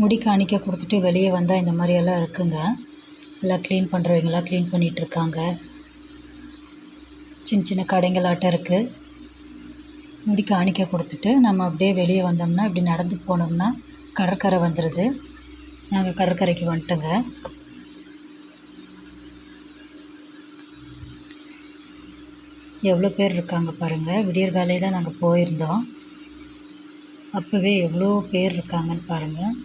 முடி காணிக்க கொடுத்துட்டு வெளியே வந்தால் இந்த மாதிரியெல்லாம் இருக்குங்க. எல்லாம் க்ளீன் பண்ணுறவங்களாம் க்ளீன் பண்ணிகிட்ருக்காங்க சின்ன சின்ன கடைங்களாட்டம் இருக்குது முடி காணிக்க கொடுத்துட்டு நம்ம அப்படியே வெளியே வந்தோம்னா இப்படி நடந்து போனோம்னா கடற்கரை வந்துடுது நாங்கள் கடற்கரைக்கு வந்துட்டோங்க. எவ்வளோ பேர் இருக்காங்க பாருங்கள் விடியற்காலையே தான் நாங்கள் போயிருந்தோம். அப்போவே எவ்வளோ பேர் இருக்காங்கன்னு பாருங்கள்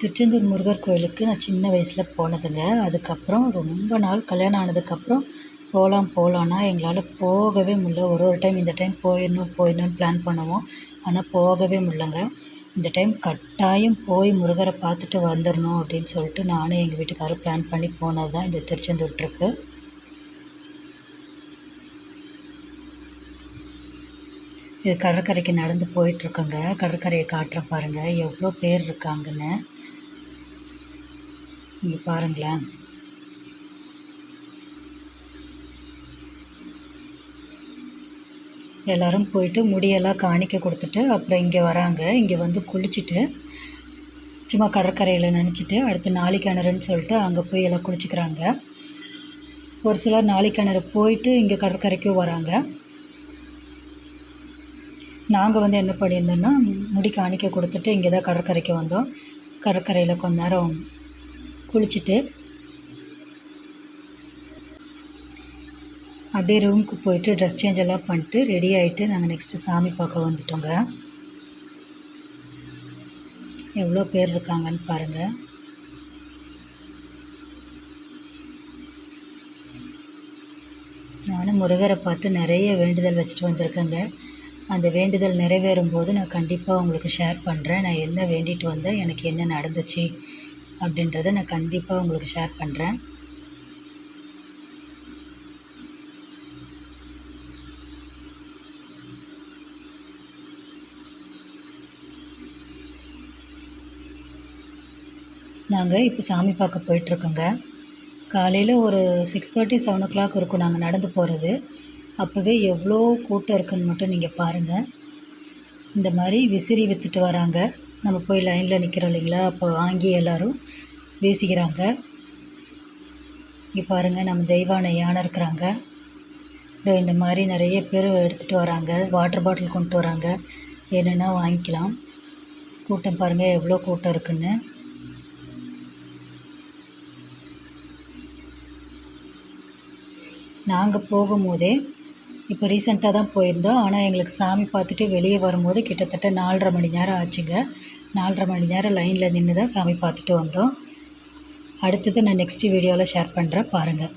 திருச்செந்தூர் முருகர் கோயிலுக்கு நான் சின்ன வயசில் போனதுங்க. அதுக்கப்புறம் ரொம்ப நாள் கல்யாணம் ஆனதுக்கப்புறம் போகலாம் போகலான்னா எங்களால் போகவே முடியல. ஒரு ஒரு டைம் இந்த டைம் போயிடணும் போயிடணும்னு பிளான் பண்ணுவோம். ஆனால் போகவே முடிலங்க இந்த டைம் கட்டாயம் போய் முருகரை பார்த்துட்டு வந்துடணும் அப்படின்னு சொல்லிட்டு நானும் எங்கள் வீட்டுக்காரரும் பிளான் பண்ணி போனது தான் இந்த திருச்செந்தூர் ட்ரிப்பு இது கடற்கரைக்கு நடந்து போயிட்டுருக்கோங்க கடற்கரையை காட்டுறேன் பாருங்கள் எவ்வளோ பேர் இருக்காங்கன்னு. இங்கே பாருங்களேன். எல்லோரும் போயிட்டு முடியெல்லாம் காணிக்க கொடுத்துட்டு அப்புறம் இங்கே வராங்க. இங்கே வந்து குளிச்சுட்டு சும்மா கடற்கரையில் நினச்சிட்டு அடுத்து நாளைக்கிணறுன்னு சொல்லிட்டு அங்கே போய் எல்லாம் குளிச்சுக்கிறாங்க. ஒரு சிலர் நாளிக்கிணறு போயிட்டு இங்கே கடற்கரைக்கும் வராங்க. நாங்கள் வந்து என்ன பண்ணியிருந்தோன்னா முடி காணிக்க கொடுத்துட்டு இங்கே தான் கடற்கரைக்கு வந்தோம். கடற்கரையில் கொஞ்ச நேரம் குளிச்சுட்டு அப்படியே ரூமுக்கு போயிட்டு ட்ரெஸ் சேஞ்ச் எல்லாம் பண்ணிட்டு ரெடி ஆகிட்டு நாங்கள் நெக்ஸ்ட்டு சாமி பார்க்க வந்துட்டோங்க. எவ்வளோ பேர் இருக்காங்கன்னு பாருங்கள் நானும் முருகரை பார்த்து நிறைய வேண்டுதல் வச்சுட்டு வந்திருக்கேங்க. அந்த வேண்டுதல் நிறைவேறும் போது நான் கண்டிப்பாக உங்களுக்கு ஷேர் பண்ணுறேன் நான் என்ன வேண்டிட்டு வந்தேன்? எனக்கு என்ன நடந்துச்சு? அப்படின்றத நான் கண்டிப்பாக உங்களுக்கு ஷேர் பண்ணுறேன் நாங்கள் இப்போ சாமி பார்க்க போயிட்டுருக்கோங்க. காலையில் ஒரு six thirty seven o'clock இருக்கும் நாங்கள் நடந்து போகிறது அப்போவே எவ்வளோ கூட்டம் இருக்குதுன்னு மட்டும் நீங்கள் பாருங்கள் இந்த மாதிரி விசிறி விற்றுட்டு வராங்க. நம்ம போய் லைனில் நிற்கிறோம் இல்லைங்களா? அப்போ வாங்கி எல்லோரும் வீசிக்கிறாங்க. இங்கே பாருங்கள் நம்ம தெய்வானை யானை இருக்கிறாங்க. இதோ இந்த மாதிரி நிறைய பேர் எடுத்துகிட்டு வராங்க. வாட்டர் பாட்டில் கொண்டு வராங்க. என்னென்னா வாங்கிக்கலாம். கூட்டம் பாருங்கள் எவ்வளோ கூட்டம் இருக்குன்னு. நாங்கள் போகும்போதே இப்போ ரீசெண்டாக தான் போயிருந்தோம். ஆனால் எங்களுக்கு சாமி பார்த்துட்டு வெளியே வரும்போது கிட்டத்தட்ட நாலரை மணி நேரம் ஆச்சுங்க. நாலரை மணி நேரம் லைனில் நின்று தான் சாமி பார்த்துட்டு வந்தோம். அடுத்தது நான் நெக்ஸ்ட்டு வீடியோவில் ஷேர் பண்ணுறேன் பாருங்கள்